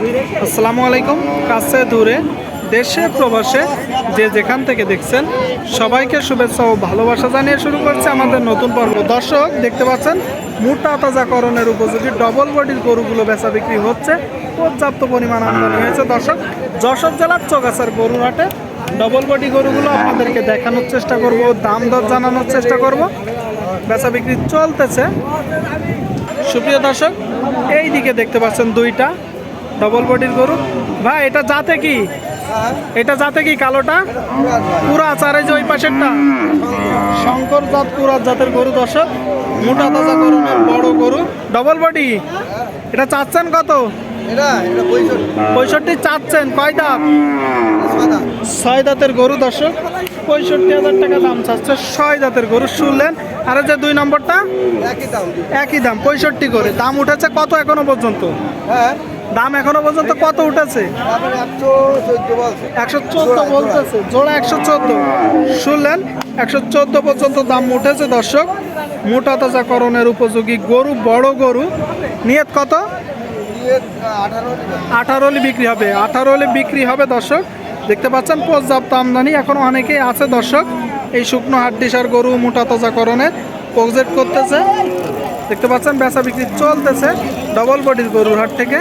আসসালামু আলাইকুম, কাছে দূরে, দেশে, প্রবাসে, যে যেখান থেকে দেখছেন, সবাইকে শুভেচ্ছা ও ভালোবাসা জানিয়ে শুরু করছে আমাদের নতুন পর্ব। দর্শক, দেখতে পাচ্ছেন, মোটা তাজাকরণের উপযোগী ডবল বডির গরুগুলো বেচা বিক্রি হচ্ছে। পর্যাপ্ত পরিমাণ আমদানি হয়েছে। দর্শক, যশোর জেলার চৌগাছার গরুর হাটে ডবল বডি গরুগুলো আপনাদেরকে দেখানোর চেষ্টা করব, দাম দর জানানোর চেষ্টা করব। বেচা বিক্রি চলতেছে। সুপ্রিয় দর্শক এই দিকে দেখতে পাচ্ছেন দুইটা। ডবল বডির গরু। ভাই এটা জাতে কি? এটা জাতে কি কালোটা? পুরা আচারে যে ওই পাশেরটা। শঙ্কর জাত পুরা জাতের গরু দর্শক। মোটা তাজা করণের বড় গরু। ডবল বডি এটা চাচ্ছেন কত? পঁয়ষট্টি। চাচ্ছেন কয় দাম ছয় দাঁতের গরু দর্শক। পঁয়ষট্টি হাজার টাকা দাম চাচ্ছে ছয় দাঁতের গরু শুনলেন। আর যে দুই নম্বরটা? একই দাম। একই দাম পঁয়ষট্টি করে। দাম উঠেছে কত এখনও পর্যন্ত? হ্যাঁ। দাম এখনও পর্যন্ত কত উঠেছে? একশো চোদ্দ বলতেছে। জোড়া একশো চোদ্দ। শুনলেন? একশো চোদ্দ পর্যন্ত দাম উঠেছে, দর্শক। মোটা তাজাকরণের উপযোগী গরু, বড় গরু। নিয়ত কত? দিয়ে আঠারো আঠারো হলে বিক্রি হবে। আঠারো হলে বিক্রি হবে, দর্শক। দেখতে পাচ্ছেন, পর্যাপ্ত আমদানি এখনও অনেকেই আছে, দর্শক। এই শুকনো হাড্ডিসার গরু মোটা তাজাকরণের প্রজেক্ট করতেছে। দেখতে পাচ্ছেন, বেচা বিক্রি চলতেছে। ডবল বডির গরুর হাট থেকে।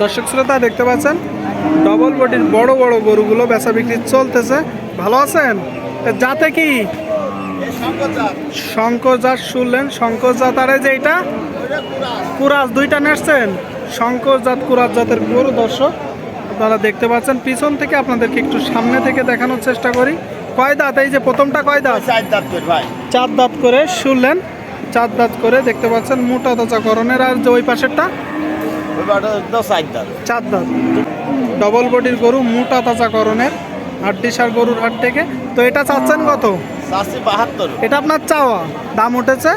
দর্শক শ্রোতা দেখতে পাচ্ছেন? ডবল বডির বড় বড় গরুগুলো বেচা বিক্রি চলতেছে। ভালো আছেন? জাতে কি? শঙ্কর জাত শুনলেন। শঙ্কর জাত আরে যে এটা? কুরাজ দুইটা নেসছেন শঙ্কর জাত কুরাজ জাতের গরু দর্শক। আপনারা দেখতে পাচ্ছেন পিছন থেকে আপনাদেরকে একটু সামনে থেকে দেখানোর চেষ্টা করি। কয় দাঁত? এই যে প্রথমটা কয় দাঁত? চার দাঁত করে শুনলেন। চার দাঁত করে দেখতে পাচ্ছেন মোটা তাজাকরণের আর যে ওই পাশেরটা? চার দাঁত। ডবল বডির গরু মোটা তাজাকরণের হাড্ডিসার গরুর হাট থেকে। তো এটা চাচ্ছেন কত? এটা আপনার চাওয়া। দাম উঠেছে?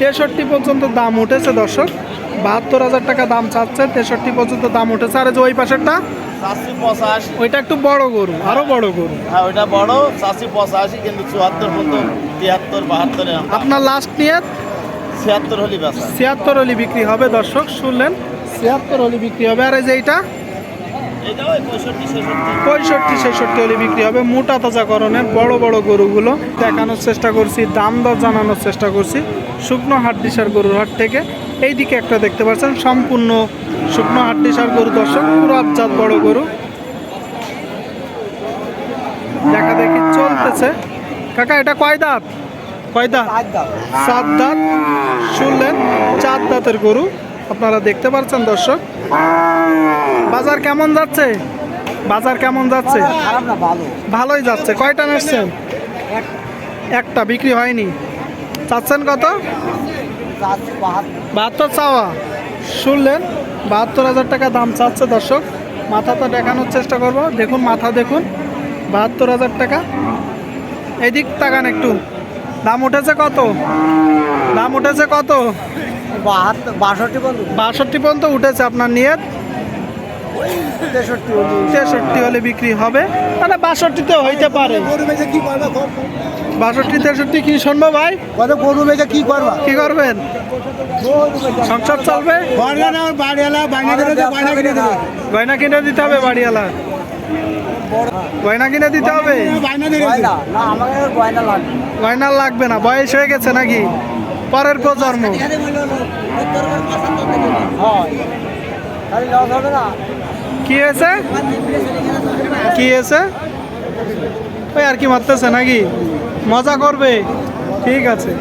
তেষট্টি পর্যন্ত দাম উঠেছে দর্শক। বাহাত্তর হাজার টাকা দাম চাচ্ছে তেষট্টি পর্যন্ত দাম উঠেছে। আর যে ওই পাশেরটা? চারশি পঁচাশি। ওইটা একটু বড় গরু আরও বড় গরু। হ্যাঁ ওইটা বড় চারশি পঁচাশি কিন্তু চুয়াত্তর পর্যন্ত তিয়াত্তর বাহাত্তরে আপনার লাস্ট নিয়ে ছিয়াত্তর হলি বেচা। ছিয়াত্তর হলি বিক্রি হবে দর্শক শুনলেন? ছিয়াত্তর হলি বিক্রি হবে আর এই যে এইটা? পঁয়ষট্টি ছেষট্টি। হলে বিক্রি হবে মোটা তাজাকরণের বড় বড় গরুগুলো দেখানোর চেষ্টা করছি দাম দর জানানোর চেষ্টা করছি শুকনো হাড্ডিসার গরুর হাট থেকে। এই দিকে একটা দেখতে পাচ্ছেন সম্পূর্ণ শুকনো হাড্ডিসার গরু দর্শক পুরো বড় গরু। দেখা দেখি চলতেছে। কাকা এটা কয় দাঁত? কয় দাঁত? সাত দাঁত। শুনলেন চার দাঁতের গরু। আপনারা দেখতে পাচ্ছেন দর্শক। বাজার কেমন যাচ্ছে? বাজার কেমন যাচ্ছে? ভালোই যাচ্ছে। কয়টা নিচ্ছেন? একটা বিক্রি হয়নি। চাচ্ছেন কত? বাহাত্তর চাওয়া। শুনলেন? বাহাত্তর হাজার টাকা দাম চাচ্ছে দর্শক। মাথাটা দেখানোর চেষ্টা করব। দেখুন মাথা দেখুন। বাহাত্তর হাজার টাকা। এদিক তাকান একটু। দাম উঠেছে কত? দাম উঠেছে কত? বাহাত্তর বাষট্টি পর্যন্ত। বাষট্টি পর্যন্ত উঠেছে আপনার নিয়ত। তেষট্টি হলে বিক্রি হবে। মানে বাষট্টিতে হইতে পারে। বাষট্টি, তেষট্টি কি শুনব ভাই? কত গরু বেচে কি করবা কি করবেন? সংসার চলবে? গয়না কিনে দিতে হবে বাড়িওয়ালা। গয়না কিনে দিতে হবে? গয়না লাগবে না, বয়স হয়ে গেছে নাকি? পরের প্রজন্ম। হয়। না? কি হয়েছে? কি হয়েছে? ওই আর কি মারতেছে নাকি? মজা করবে। ঠিক আছে।